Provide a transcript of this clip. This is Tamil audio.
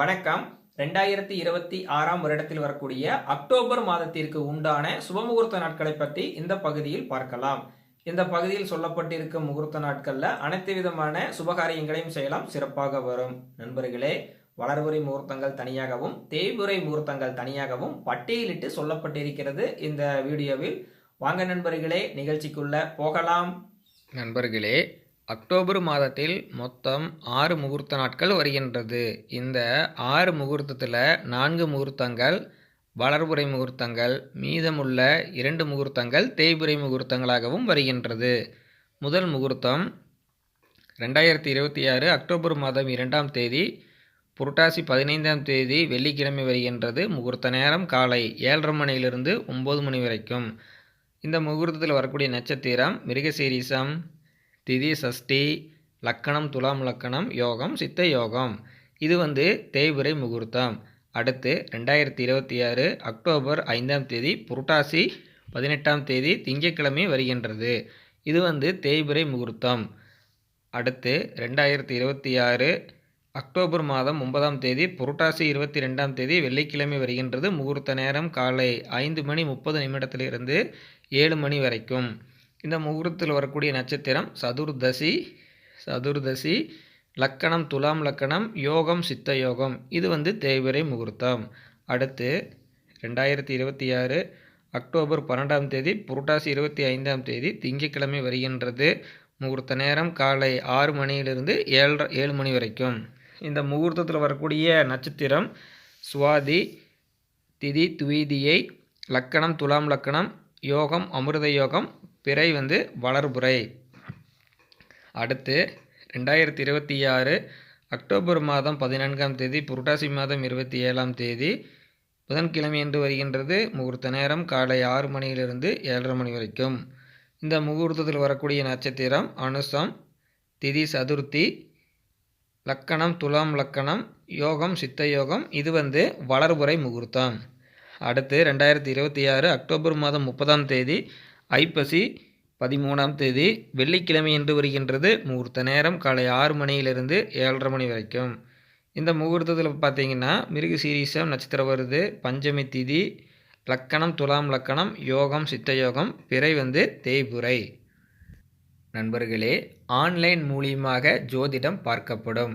வணக்கம். ரெண்டாயிரத்தி இருபத்தி ஆறாம் வருடத்தில் வரக்கூடிய அக்டோபர் மாதத்திற்கு உண்டான சுபமுகூர்த்த நாட்களை பற்றி இந்த பகுதியில் பார்க்கலாம். இந்த பகுதியில் சொல்லப்பட்டிருக்கும் முகூர்த்த நாட்கள்ல அனைத்து விதமான சுபகாரியங்களையும் செய்யலாம். சிறப்பாக வரும். நண்பர்களே வளர்வுரை முகூர்த்தங்கள் தனியாகவும் தேய்புரை முகூர்த்தங்கள் தனியாகவும் பட்டியலிட்டு சொல்லப்பட்டிருக்கிறது இந்த வீடியோவில். வாங்க நண்பர்களே நிகழ்ச்சிக்குள்ள போகலாம். நண்பர்களே அக்டோபர் மாதத்தில் மொத்தம் ஆறு முகூர்த்த நாட்கள் வருகின்றது. இந்த ஆறு முகூர்த்தத்தில் நான்கு முகூர்த்தங்கள் வளர்புரை முகூர்த்தங்கள் மீதமுள்ள இரண்டு முகூர்த்தங்கள் தேய்புரை முகூர்த்தங்களாகவும் வருகின்றது. முதல் முகூர்த்தம் ரெண்டாயிரத்தி இருபத்தி ஆறு அக்டோபர் மாதம் இரண்டாம் தேதி புரட்டாசி பதினைந்தாம் தேதி வெள்ளிக்கிழமை வருகின்றது. முகூர்த்த நேரம் காலை ஏழரை மணியிலிருந்து ஒம்பது மணி வரைக்கும். இந்த முகூர்த்தத்தில் வரக்கூடிய நட்சத்திரம் மிருகசீரிசம் திதி சஷ்டி லக்கணம் துலாம் லக்கணம் யோகம் சித்த யோகம். இது வந்து தேய்புரை முகூர்த்தம். அடுத்து ரெண்டாயிரத்தி இருபத்தி ஆறு அக்டோபர் ஐந்தாம் தேதி புரட்டாசி பதினெட்டாம் தேதி திங்கட்கிழமை வருகின்றது. இது வந்து தேய்புரை முகூர்த்தம். அடுத்து ரெண்டாயிரத்தி இருபத்தி ஆறு அக்டோபர் மாதம் ஒன்பதாம் தேதி புரட்டாசி இருபத்தி ரெண்டாம் தேதி வெள்ளிக்கிழமை வருகின்றது. முகூர்த்த நேரம் காலை ஐந்து மணி முப்பது நிமிடத்திலிருந்து ஏழு மணி வரைக்கும். இந்த முகூர்த்தத்தில் வரக்கூடிய நட்சத்திரம் சதுர்தசி சதுர்தசி லக்கணம் துலாம் லக்கணம் யோகம் சித்த யோகம். இது வந்து தேய்பிரை முகூர்த்தம். அடுத்து ரெண்டாயிரத்தி இருபத்தி ஆறு அக்டோபர் பன்னெண்டாம் தேதி புரட்டாசி இருபத்தி ஐந்தாம் தேதி திங்கட்கிழமை வருகின்றது. முகூர்த்த நேரம் காலை ஆறு மணியிலிருந்து ஏழரை ஏழு மணி வரைக்கும். இந்த முகூர்த்தத்தில் வரக்கூடிய நட்சத்திரம் சுவாதி திதி துவீதியை லக்கணம் துலாம் லக்கணம் யோகம் அமிர்த யோகம் பிறை வந்து வளர்புரை. அடுத்து ரெண்டாயிரத்தி இருபத்தி ஆறு அக்டோபர் மாதம் பதினான்காம் தேதி புரட்டாசி மாதம் இருபத்தி ஏழாம் தேதி புதன்கிழமை என்று வருகின்றது. முகூர்த்த நேரம் காலை ஆறு மணியிலிருந்து ஏழரை மணி வரைக்கும். இந்த முகூர்த்தத்தில் வரக்கூடிய நட்சத்திரம் அனுசம் திதி சதுர்த்தி லக்கணம் துலாம் லக்கணம் யோகம் சித்த யோகம். இது வந்து வளர்புரை முகூர்த்தம். அடுத்து ரெண்டாயிரத்தி இருபத்தி ஆறு அக்டோபர் மாதம் முப்பதாம் தேதி ஐப்பசி பதிமூணாம் தேதி வெள்ளிக்கிழமை என்று வருகின்றது. முகூர்த்த நேரம் காலை ஆறு மணியிலிருந்து ஏழரை மணி வரைக்கும். இந்த முகூர்த்தத்தில் பார்த்தீங்கன்னா மிருக சீரீசம் நட்சத்திரம் வருது பஞ்சமி திதி லக்கணம் துலாம் லக்கணம் யோகம் சித்த யோகம் பிறை வந்து தேய்புரை. நண்பர்களே ஆன்லைன் மூலியமாக ஜோதிடம் பார்க்கப்படும்.